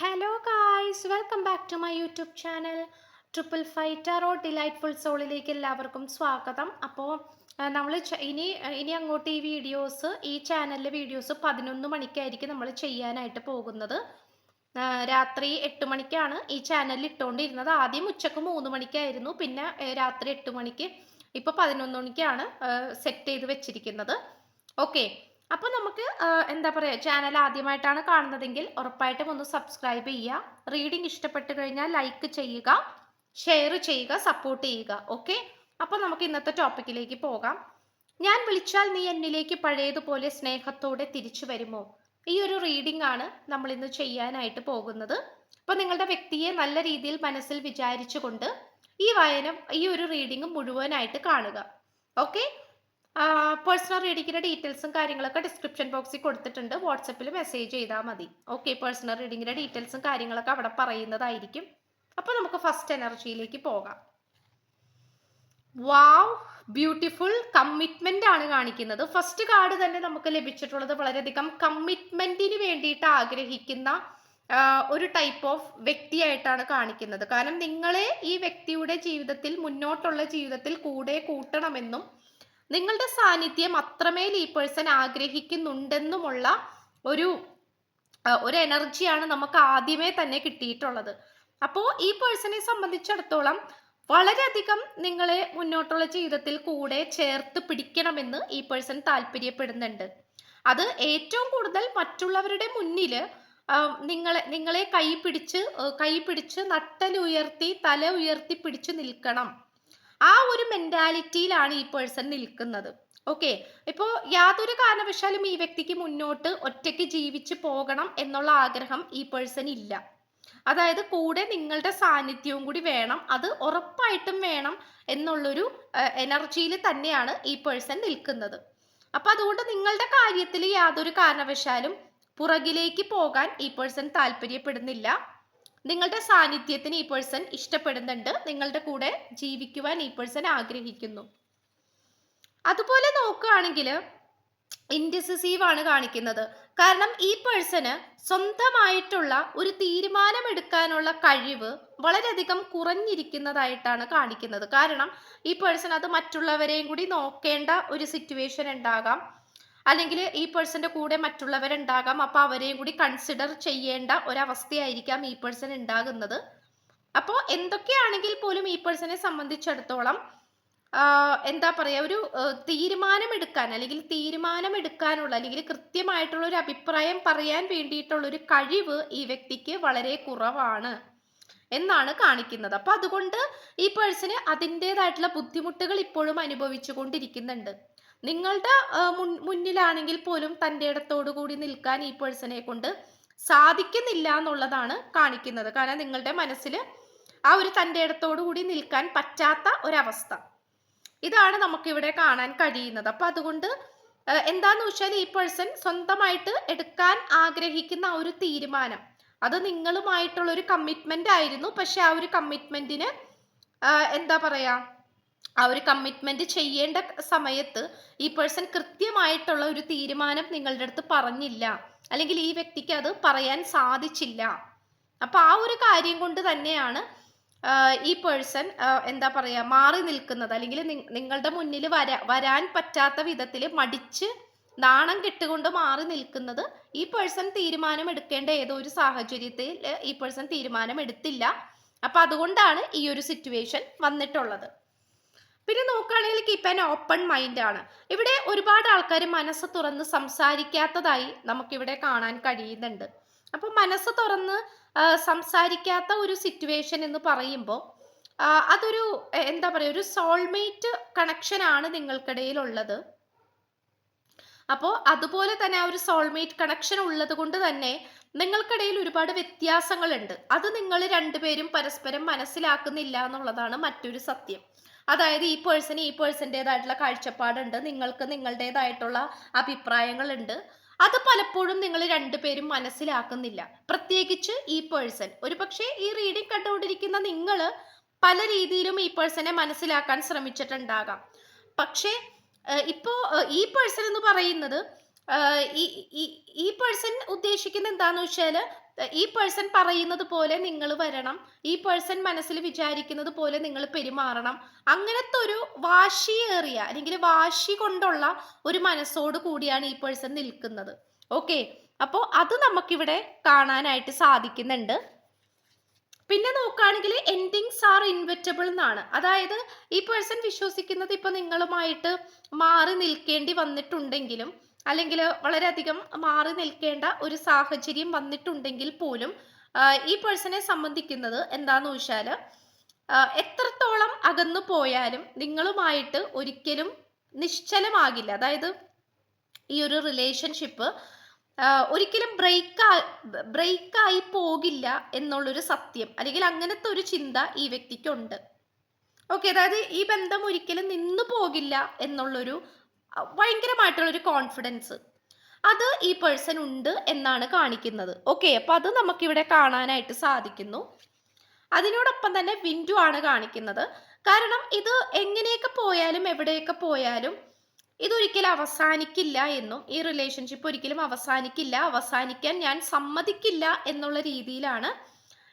Hello guys welcome back to my YouTube channel triple five tarot delightful സോളിലേക്ക് എല്ലാവർക്കും സ്വാഗതം. അപ്പോൾ നമ്മൾ ഇനി ഇനി അങ്ങോട്ട് ഈ വീഡിയോസ് ഈ ചാനലിലെ വീഡിയോസ് പതിനൊന്ന് മണിക്കായിരിക്കും നമ്മൾ ചെയ്യാനായിട്ട് പോകുന്നത്. രാത്രി എട്ട് മണിക്കാണ് ഈ ചാനലിൽ ഇട്ടുകൊണ്ടിരുന്നത് ആദ്യം ഉച്ചയ്ക്ക് മൂന്ന് മണിക്കായിരുന്നു. പിന്നെ രാത്രി എട്ട് മണിക്ക് ഇപ്പോൾ പതിനൊന്ന് മണിക്കാണ് സെറ്റ് ചെയ്ത് വെച്ചിരിക്കുന്നത്. ഓക്കെ അപ്പോൾ നമുക്ക് എന്താ പറയുക ചാനൽ ആദ്യമായിട്ടാണ് കാണുന്നതെങ്കിൽ ഉറപ്പായിട്ടും ഒന്ന് സബ്സ്ക്രൈബ് ചെയ്യുക. റീഡിംഗ് ഇഷ്ടപ്പെട്ടു കഴിഞ്ഞാൽ ലൈക്ക് ചെയ്യുക. ഷെയർ ചെയ്യുക സപ്പോർട്ട് ചെയ്യുക. ഓക്കെ അപ്പോൾ നമുക്ക് ഇന്നത്തെ ടോപ്പിക്കിലേക്ക് പോകാം. ഞാൻ വിളിച്ചാൽ നീ എന്നിലേക്ക് പഴയതുപോലെ സ്നേഹത്തോടെ തിരിച്ചു വരുമോ? ഈ ഒരു റീഡിംഗ് ആണ് നമ്മൾ ഇന്ന് ചെയ്യാനായിട്ട് പോകുന്നത്. അപ്പോൾ നിങ്ങളുടെ വ്യക്തിയെ നല്ല രീതിയിൽ മനസ്സിൽ വിചാരിച്ചുകൊണ്ട് ഈ വായന ഈ ഒരു റീഡിംഗ് മുഴുവനായിട്ട് കാണുക. ഓക്കെ പേഴ്സണൽ റീഡിങ്ങിന്റെ ഡീറ്റെയിൽസും കാര്യങ്ങളൊക്കെ ഡിസ്ക്രിപ്ഷൻ ബോക്സിൽ കൊടുത്തിട്ടുണ്ട്. വാട്സപ്പിൽ മെസ്സേജ് ചെയ്താൽ മതി. ഓക്കെ പേഴ്സണൽ റീഡിങ്ങിന്റെ ഡീറ്റെയിൽസും കാര്യങ്ങളൊക്കെ അവിടെ പറയുന്നതായിരിക്കും. അപ്പോൾ നമുക്ക് ഫസ്റ്റ് എനർജിയിലേക്ക് പോകാം. വാവ് ബ്യൂട്ടിഫുൾ കമ്മിറ്റ്മെന്റ് ആണ് കാണിക്കുന്നത്. ഫസ്റ്റ് കാർഡ് തന്നെ നമുക്ക് ലഭിച്ചിട്ടുള്ളത് വളരെയധികം കമ്മിറ്റ്മെന്റിന് വേണ്ടിയിട്ട് ആഗ്രഹിക്കുന്ന ഒരു ടൈപ്പ് ഓഫ് വ്യക്തിയായിട്ടാണ് കാണിക്കുന്നത്. കാരണം നിങ്ങളെ ഈ വ്യക്തിയുടെ ജീവിതത്തിൽ മുന്നോട്ടുള്ള ജീവിതത്തിൽ കൂടെ കൂട്ടണമെന്നും നിങ്ങളുടെ സാന്നിധ്യം അത്രമേൽ ഈ പേഴ്സൺ ആഗ്രഹിക്കുന്നുണ്ടെന്നുമുള്ള ഒരു ഒരു എനർജിയാണ് നമുക്ക് ആദ്യമേ തന്നെ കിട്ടിയിട്ടുള്ളത്. അപ്പോൾ ഈ പേഴ്സണെ സംബന്ധിച്ചിടത്തോളം വളരെയധികം നിങ്ങളെ മുന്നോട്ടുള്ള ജീവിതത്തിൽ കൂടെ ചേർത്ത് പിടിക്കണമെന്ന് ഈ പേഴ്സൺ താല്പര്യപ്പെടുന്നുണ്ട്. അത് ഏറ്റവും കൂടുതൽ മറ്റുള്ളവരുടെ മുന്നിൽ നിങ്ങളെ നിങ്ങളെ കൈ പിടിച്ച് കൈ പിടിച്ച് നട്ടലുയർത്തി തല ഉയർത്തി പിടിച്ചു നിൽക്കണം. ആ ഒരു മെന്റാലിറ്റിയിലാണ് ഈ പേഴ്സൺ നിൽക്കുന്നത്. ഓക്കെ ഇപ്പോൾ യാതൊരു കാരണവശാലും ഈ വ്യക്തിക്ക് മുന്നോട്ട് ഒറ്റയ്ക്ക് ജീവിച്ചു പോകണം എന്നുള്ള ആഗ്രഹം ഈ പേഴ്സൺ ഇല്ല. അതായത് കൂടെ നിങ്ങളുടെ സാന്നിധ്യവും കൂടി വേണം അത് ഉറപ്പായിട്ടും വേണം എന്നുള്ളൊരു എനർജിയിൽ തന്നെയാണ് ഈ പേഴ്സൺ നിൽക്കുന്നത്. അപ്പൊ അതുകൊണ്ട് നിങ്ങളുടെ കാര്യത്തിൽ യാതൊരു കാരണവശാലും പുറകിലേക്ക് പോകാൻ ഈ പേഴ്സൺ താല്പര്യപ്പെടുന്നില്ല. നിങ്ങളുടെ സാന്നിധ്യത്തിന് ഈ പേഴ്സൺ ഇഷ്ടപ്പെടുന്നുണ്ട്. നിങ്ങളുടെ കൂടെ ജീവിക്കുവാൻ ഈ പേഴ്സൺ ആഗ്രഹിക്കുന്നു. അതുപോലെ നോക്കുകയാണെങ്കിൽ ഇൻഡിസിസീവ് ആണ് കാണിക്കുന്നത്. കാരണം ഈ പേഴ്സണ് സ്വന്തമായിട്ടുള്ള ഒരു തീരുമാനമെടുക്കാനുള്ള കഴിവ് വളരെയധികം കുറഞ്ഞിരിക്കുന്നതായിട്ടാണ് കാണിക്കുന്നത്. കാരണം ഈ പേഴ്സൺ അത് മറ്റുള്ളവരെയും കൂടി നോക്കേണ്ട ഒരു സിറ്റുവേഷൻ ഉണ്ടാകാം. അല്ലെങ്കിൽ ഈ പേഴ്സന്റെ കൂടെ മറ്റുള്ളവരുണ്ടാകാം. അപ്പൊ അവരെയും കൂടി കൺസിഡർ ചെയ്യേണ്ട ഒരവസ്ഥയായിരിക്കാം ഈ പേഴ്സൺ ഉണ്ടാകുന്നത്. അപ്പോൾ എന്തൊക്കെയാണെങ്കിൽ പോലും ഈ പേഴ്സണെ സംബന്ധിച്ചിടത്തോളം എന്താ പറയാ ഒരു തീരുമാനമെടുക്കാൻ അല്ലെങ്കിൽ തീരുമാനമെടുക്കാനുള്ള അല്ലെങ്കിൽ കൃത്യമായിട്ടുള്ള ഒരു അഭിപ്രായം പറയാൻ വേണ്ടിയിട്ടുള്ള ഒരു കഴിവ് ഈ വ്യക്തിക്ക് വളരെ കുറവാണ് എന്നാണ് കാണിക്കുന്നത്. അപ്പൊ അതുകൊണ്ട് ഈ പേഴ്സണ് അതിന്റെതായിട്ടുള്ള ബുദ്ധിമുട്ടുകൾ ഇപ്പോഴും അനുഭവിച്ചു കൊണ്ടിരിക്കുന്നുണ്ട് നിങ്ങളുടെ മുന്നിലാണെങ്കിൽ പോലും തന്റെ ഇടത്തോടു കൂടി നിൽക്കാൻ ഈ പേഴ്സണെ കൊണ്ട് സാധിക്കുന്നില്ല എന്നുള്ളതാണ് കാണിക്കുന്നത്. കാരണം നിങ്ങളുടെ മനസ്സിൽ ആ ഒരു തന്റെ ഇടത്തോടു കൂടി നിൽക്കാൻ പറ്റാത്ത ഒരവസ്ഥ. ഇതാണ് നമുക്കിവിടെ കാണാൻ കഴിയുന്നത്. അപ്പൊ അതുകൊണ്ട് എന്താന്ന് വെച്ചാൽ ഈ പേഴ്സൺ സ്വന്തമായിട്ട് എടുക്കാൻ ആഗ്രഹിക്കുന്ന ആ ഒരു തീരുമാനം അത് നിങ്ങളുമായിട്ടുള്ള ഒരു കമ്മിറ്റ്മെന്റ് ആയിരുന്നു. പക്ഷെ ആ ഒരു കമ്മിറ്റ്മെന്റിന് എന്താ പറയാ ആ ഒരു കമ്മിറ്റ്മെന്റ് ചെയ്യേണ്ട സമയത്ത് ഈ പേഴ്സൺ കൃത്യമായിട്ടുള്ള ഒരു തീരുമാനം നിങ്ങളുടെ അടുത്ത് പറഞ്ഞില്ല. അല്ലെങ്കിൽ ഈ വ്യക്തിക്ക് അത് പറയാൻ സാധിച്ചില്ല. അപ്പൊ ആ ഒരു കാര്യം കൊണ്ട് തന്നെയാണ് ഈ പേഴ്സൺ എന്താ പറയാ മാറി നിൽക്കുന്നത്. അല്ലെങ്കിൽ നിങ്ങളുടെ മുന്നിൽ വരാ വരാൻ പറ്റാത്ത വിധത്തിൽ മടിച്ച് നാണം കെട്ടുകൊണ്ട് മാറി നിൽക്കുന്നത് ഈ പേഴ്സൺ തീരുമാനം എടുക്കേണ്ട ഏതോ ഒരു സാഹചര്യത്തിൽ ഈ പേഴ്സൺ തീരുമാനം എടുത്തില്ല. അപ്പൊ അതുകൊണ്ടാണ് ഈ ഒരു സിറ്റുവേഷൻ വന്നിട്ടുള്ളത്. പിന്നെ നോക്കുകയാണെങ്കിൽ ആൻ ഓപ്പൺ മൈൻഡ് ആണ്. ഇവിടെ ഒരുപാട് ആൾക്കാർ മനസ്സ് തുറന്ന് സംസാരിക്കാത്തതായി നമുക്കിവിടെ കാണാൻ കഴിയുന്നുണ്ട്. അപ്പൊ മനസ്സ് തുറന്ന് സംസാരിക്കാത്ത ഒരു സിറ്റുവേഷൻ എന്ന് പറയുമ്പോൾ അതൊരു എന്താ പറയുക ഒരു സോൾമേറ്റ് കണക്ഷൻ ആണ് നിങ്ങൾക്കിടയിൽ ഉള്ളത് അപ്പോൾ അതുപോലെ തന്നെ ആ ഒരു സോൾമേറ്റ് കണക്ഷൻ ഉള്ളത് കൊണ്ട് തന്നെ നിങ്ങൾക്കിടയിൽ ഒരുപാട് വ്യത്യാസങ്ങളുണ്ട്. അത് നിങ്ങൾ രണ്ടുപേരും പരസ്പരം മനസ്സിലാക്കുന്നില്ല എന്നുള്ളതാണ് മറ്റൊരു സത്യം. അതായത് ഈ പേഴ്സൺ ഈ പേഴ്സന്റേതായിട്ടുള്ള കാഴ്ചപ്പാടുണ്ട് നിങ്ങൾക്ക് നിങ്ങളുടേതായിട്ടുള്ള അഭിപ്രായങ്ങളുണ്ട്. അത് പലപ്പോഴും നിങ്ങൾ രണ്ടുപേരും മനസ്സിലാക്കുന്നില്ല. പ്രത്യേകിച്ച് ഈ പേഴ്സൺ ഒരു പക്ഷേ ഈ റീഡിംഗ് കണ്ടുകൊണ്ടിരിക്കുന്ന നിങ്ങൾ പല രീതിയിലും ഈ പേഴ്സണെ മനസ്സിലാക്കാൻ ശ്രമിച്ചിട്ടുണ്ടാകാം. പക്ഷേ ഇപ്പോൾ ഇപ്പോ ഈ പേഴ്സൺ എന്ന് പറയുന്നത് ഈ- ഈ പേഴ്സൺ ഉദ്ദേശിക്കുന്ന എന്താണെന്ന് വെച്ചാൽ ഈ പേഴ്സൺ പറയുന്നത് പോലെ നിങ്ങൾ വരണം. ഈ പേഴ്സൺ മനസ്സിൽ വിചാരിക്കുന്നത് പോലെ നിങ്ങൾ പെരുമാറണം. അങ്ങനത്തെ ഒരു വാശിയേറിയ അല്ലെങ്കിൽ വാശി കൊണ്ടുള്ള ഒരു മനസ്സോട് കൂടിയാണ് ഈ പേഴ്സൺ നിൽക്കുന്നത്. ഓക്കെ അപ്പോൾ അത് നമുക്കിവിടെ കാണാനായിട്ട് സാധിക്കുന്നുണ്ട്. പിന്നെ നോക്കുകയാണെങ്കിൽ എൻഡിങ്സ് ആർ ഇൻവെറ്റബിൾ എന്നാണ്. അതായത് ഈ പേഴ്സൺ വിശ്വസിക്കുന്നത് ഇപ്പൊ നിങ്ങളുമായിട്ട് മാറി നിൽക്കേണ്ടി വന്നിട്ടുണ്ടെങ്കിലും അല്ലെങ്കിൽ വളരെയധികം മാറി നിൽക്കേണ്ട ഒരു സാഹചര്യം വന്നിട്ടുണ്ടെങ്കിൽ പോലും ഈ പേഴ്സണെ സംബന്ധിക്കുന്നത് എന്താന്ന് വെച്ചാൽ എത്രത്തോളം അകന്നു പോയാലും നിങ്ങളുമായിട്ട് ഒരിക്കലും നിശ്ചലമാകില്ല. അതായത് ഈ ഒരു റിലേഷൻഷിപ്പ് ഒരിക്കലും ബ്രേക്ക് ബ്രേക്കായി പോകില്ല എന്നുള്ളൊരു സത്യം. അല്ലെങ്കിൽ അങ്ങനത്തെ ഒരു ചിന്ത ഈ വ്യക്തിക്കുണ്ട്. ഓക്കെ അതായത് ഈ ബന്ധം ഒരിക്കലും നിന്നു പോകില്ല എന്നുള്ളൊരു ഭയങ്കരമായിട്ടുള്ളൊരു കോൺഫിഡൻസ് അത് ഈ പേഴ്സൺ ഉണ്ട് എന്നാണ് കാണിക്കുന്നത്. ഓക്കെ അപ്പം അത് നമുക്കിവിടെ കാണാനായിട്ട് സാധിക്കുന്നു. അതിനോടൊപ്പം തന്നെ വിൻഡു ആണ് കാണിക്കുന്നത്. കാരണം ഇത് എങ്ങനെയൊക്കെ പോയാലും എവിടെയൊക്കെ പോയാലും ഇതൊരിക്കലും അവസാനിക്കില്ല എന്നും ഈ റിലേഷൻഷിപ്പ് ഒരിക്കലും അവസാനിക്കില്ല അവസാനിക്കാൻ ഞാൻ സമ്മതിക്കില്ല എന്നുള്ള രീതിയിലാണ്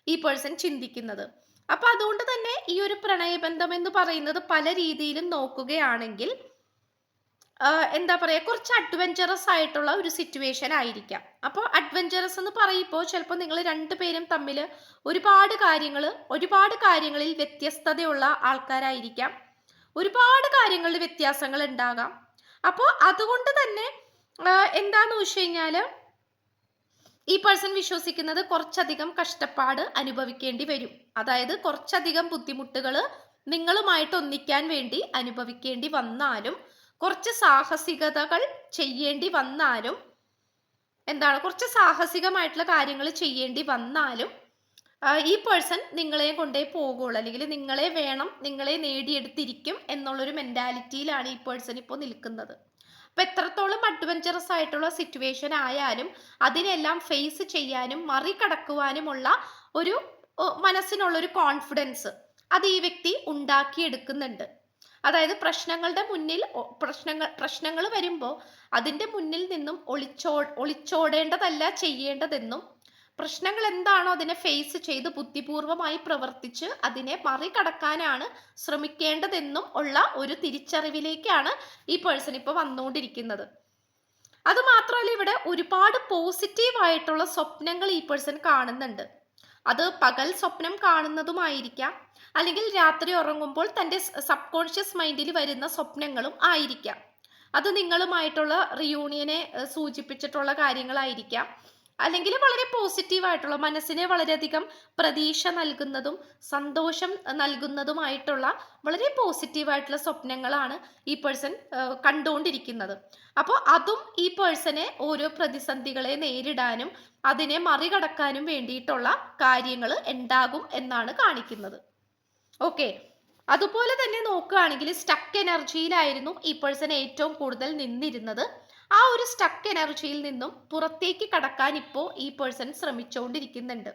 ഈ പേഴ്സൺ ചിന്തിക്കുന്നത്. അപ്പൊ അതുകൊണ്ട് തന്നെ ഈ ഒരു പ്രണയബന്ധം എന്ന് പറയുന്നത് പല രീതിയിലും നോക്കുകയാണെങ്കിൽ എന്താ പറയുക കുറച്ച് അഡ്വഞ്ചറസ് ആയിട്ടുള്ള ഒരു സിറ്റുവേഷൻ ആയിരിക്കാം. അപ്പോൾ അഡ്വഞ്ചറസ് എന്ന് പറയുമ്പോൾ ചിലപ്പോൾ നിങ്ങൾ രണ്ടുപേരും തമ്മിൽ ഒരുപാട് കാര്യങ്ങൾ ഒരുപാട് കാര്യങ്ങളിൽ വ്യത്യസ്തതയുള്ള ആൾക്കാരായിരിക്കാം. ഒരുപാട് കാര്യങ്ങളിൽ വ്യത്യാസങ്ങൾ ഉണ്ടാകാം. അപ്പോൾ അതുകൊണ്ട് തന്നെ എന്താന്ന് വെച്ച് കഴിഞ്ഞാൽ ഈ പേഴ്സൺ വിശ്വസിക്കുന്നത് കുറച്ചധികം കഷ്ടപ്പാട് അനുഭവിക്കേണ്ടി വരും. അതായത് കുറച്ചധികം ബുദ്ധിമുട്ടുകൾ നിങ്ങളുമായിട്ട് ഒന്നിക്കാൻ വേണ്ടി അനുഭവിക്കേണ്ടി വന്നാലും കുറച്ച് സാഹസികതകൾ ചെയ്യേണ്ടി വന്നാലും എന്താണ് കുറച്ച് സാഹസികമായിട്ടുള്ള കാര്യങ്ങൾ ചെയ്യേണ്ടി വന്നാലും ഈ പേഴ്സൺ നിങ്ങളെ കൊണ്ടേ പോകുള്ളൂ. അല്ലെങ്കിൽ നിങ്ങളെ വേണം നിങ്ങളെ നേടിയെടുത്തിരിക്കും എന്നുള്ളൊരു മെന്റാലിറ്റിയിലാണ് ഈ പേഴ്സൺ ഇപ്പോൾ നിൽക്കുന്നത്. അപ്പൊ എത്രത്തോളം അഡ്വഞ്ചറസ് ആയിട്ടുള്ള സിറ്റുവേഷൻ ആയാലും അതിനെല്ലാം ഫേസ് ചെയ്യാനും മറികടക്കുവാനുമുള്ള ഒരു മനസ്സിനുള്ളൊരു കോൺഫിഡൻസ് അത് ഈ വ്യക്തി ഉണ്ടാക്കിയെടുക്കുന്നുണ്ട്. അതായത് പ്രശ്നങ്ങളുടെ മുന്നിൽ പ്രശ്നങ്ങൾ പ്രശ്നങ്ങൾ വരുമ്പോൾ അതിന്റെ മുന്നിൽ നിന്നും ഒളിച്ചോ ഒളിച്ചോടേണ്ടതല്ല ചെയ്യേണ്ടതെന്നും പ്രശ്നങ്ങൾ എന്താണോ അതിനെ ഫേസ് ചെയ്ത് ബുദ്ധിപൂർവമായി പ്രവർത്തിച്ച് അതിനെ മറികടക്കാനാണ് ശ്രമിക്കേണ്ടതെന്നും ഉള്ള ഒരു തിരിച്ചറിവിലേക്കാണ് ഈ പേഴ്സൺ ഇപ്പോൾ വന്നുകൊണ്ടിരിക്കുന്നത് അതുമാത്രമല്ല ഇവിടെ ഒരുപാട് പോസിറ്റീവ് ആയിട്ടുള്ള സ്വപ്നങ്ങൾ ഈ പേഴ്സൺ കാണുന്നുണ്ട്. അത് പകൽ സ്വപ്നം കാണുന്നതുമായിരിക്കാം. അല്ലെങ്കിൽ രാത്രി ഉറങ്ങുമ്പോൾ തന്റെ സബ് കോൺഷ്യസ് മൈൻഡിൽ വരുന്ന സ്വപ്നങ്ങളും ആയിരിക്കാം. അത് നിങ്ങളുമായിട്ടുള്ള റിയൂണിയനെ സൂചിപ്പിച്ചിട്ടുള്ള കാര്യങ്ങളായിരിക്കാം. അല്ലെങ്കിൽ വളരെ പോസിറ്റീവായിട്ടുള്ള മനസ്സിനെ വളരെയധികം പ്രതീക്ഷ നൽകുന്നതും സന്തോഷം നൽകുന്നതുമായിട്ടുള്ള വളരെ പോസിറ്റീവായിട്ടുള്ള സ്വപ്നങ്ങളാണ് ഈ പേഴ്സൺ കണ്ടുകൊണ്ടിരിക്കുന്നത്. അപ്പോൾ അതും ഈ പേഴ്സണെ ഓരോ പ്രതിസന്ധികളെ നേരിടാനും അതിനെ മറികടക്കാനും വേണ്ടിയിട്ടുള്ള കാര്യങ്ങൾ ഉണ്ടാകും എന്നാണ് കാണിക്കുന്നത്. ഓക്കെ അതുപോലെ തന്നെ നോക്കുകയാണെങ്കിൽ സ്റ്റക്ക് എനർജിയിലായിരുന്നു ഈ പേഴ്സൺ ഏറ്റവും കൂടുതൽ നിന്നിരുന്നത്. ആ ഒരു സ്റ്റക്ക് എനർജിയിൽ നിന്നും പുറത്തേക്ക് കടക്കാൻ ഇപ്പോൾ ഈ പേഴ്സൺ ശ്രമിച്ചുകൊണ്ടിരിക്കുന്നുണ്ട്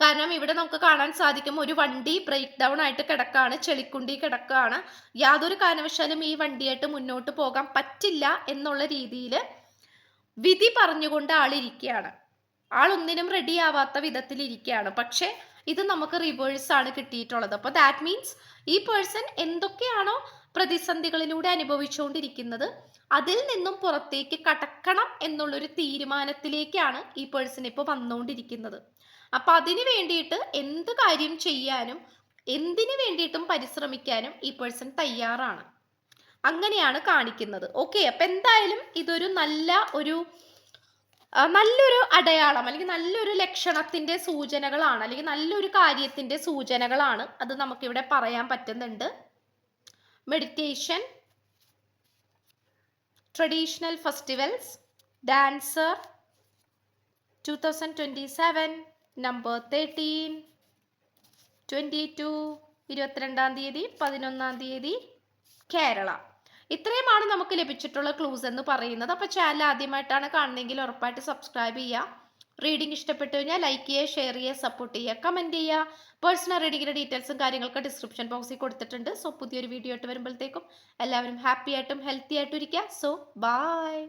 കാരണം ഇവിടെ നമുക്ക് കാണാൻ സാധിക്കും ഒരു വണ്ടി ബ്രേക്ക് ഡൗൺ ആയിട്ട് കിടക്കാണ് ചെളിക്കുണ്ടി കിടക്കുകയാണ് യാതൊരു കാരണവശാലും ഈ വണ്ടിയായിട്ട് മുന്നോട്ട് പോകാൻ പറ്റില്ല എന്നുള്ള രീതിയിൽ വിധി പറഞ്ഞുകൊണ്ട് ആളിരിക്കുകയാണ് ആളൊന്നിനും റെഡി ആവാത്ത വിധത്തിൽ ഇരിക്കുകയാണ്. പക്ഷെ ഇത് നമുക്ക് റിവേഴ്സ് ആണ് കിട്ടിയിട്ടുള്ളത്. അപ്പോൾ ദാറ്റ് മീൻസ് ഈ പേഴ്സൺ എന്തൊക്കെയാണോ പ്രതിസന്ധികളിലൂടെ അനുഭവിച്ചുകൊണ്ടിരിക്കുന്നത് അതിൽ നിന്നും പുറത്തേക്ക് കടക്കണം എന്നുള്ളൊരു തീരുമാനത്തിലേക്കാണ് ഈ പേഴ്സൺ ഇപ്പോൾ വന്നുകൊണ്ടിരിക്കുന്നത് അപ്പൊ അതിനു വേണ്ടിയിട്ട് എന്ത് കാര്യം ചെയ്യാനും എന്തിനു വേണ്ടിയിട്ടും പരിശ്രമിക്കാനും ഈ പേഴ്സൺ തയ്യാറാണ്. അങ്ങനെയാണ് കാണിക്കുന്നത്. ഓക്കെ അപ്പൊ എന്തായാലും ഇതൊരു നല്ല ഒരു നല്ലൊരു അടയാളം അല്ലെങ്കിൽ നല്ലൊരു ലക്ഷണത്തിന്റെ സൂചനകളാണ് അല്ലെങ്കിൽ നല്ലൊരു കാര്യത്തിന്റെ സൂചനകളാണ് അത് നമുക്കിവിടെ പറയാൻ പറ്റുന്നുണ്ട്. Meditation traditional festivals dancer two thousand twenty seven number thirteen twenty two ഇരുപത്തിരണ്ടാം തീയതി. പതിനൊന്നാം തീയതി. കേരള. ഇത്രയുമാണ് നമുക്ക് ലഭിച്ചിട്ടുള്ള ക്ലൂസ് എന്ന് പറയുന്നത്. അപ്പോൾ ചാനൽ ആദ്യമായിട്ടാണ് കാണുന്നതെങ്കിൽ ഉറപ്പായിട്ട് സബ്സ്ക്രൈബ് ചെയ്യുക. റീഡിംഗ് ഇഷ്ടപ്പെട്ടു കഴിഞ്ഞാൽ ലൈക്ക് ചെയ്യുക ഷെയർ ചെയ്യുക സപ്പോർട്ട് ചെയ്യുക കമന്റ് ചെയ്യുക. പേഴ്സണൽ റീഡിങ്ങിന്റെ ഡീറ്റെയിൽസും കാര്യങ്ങളൊക്കെ ഡിസ്ക്രിപ്ഷൻ ബോക്സിൽ കൊടുത്തിട്ടുണ്ട്. സോ പുതിയൊരു വീഡിയോ ആയിട്ട് വരുമ്പോഴത്തേക്കും എല്ലാവരും ഹാപ്പി ആയിട്ടും ഹെൽത്തി ആയിട്ടും ഇരിക്കുക. So bye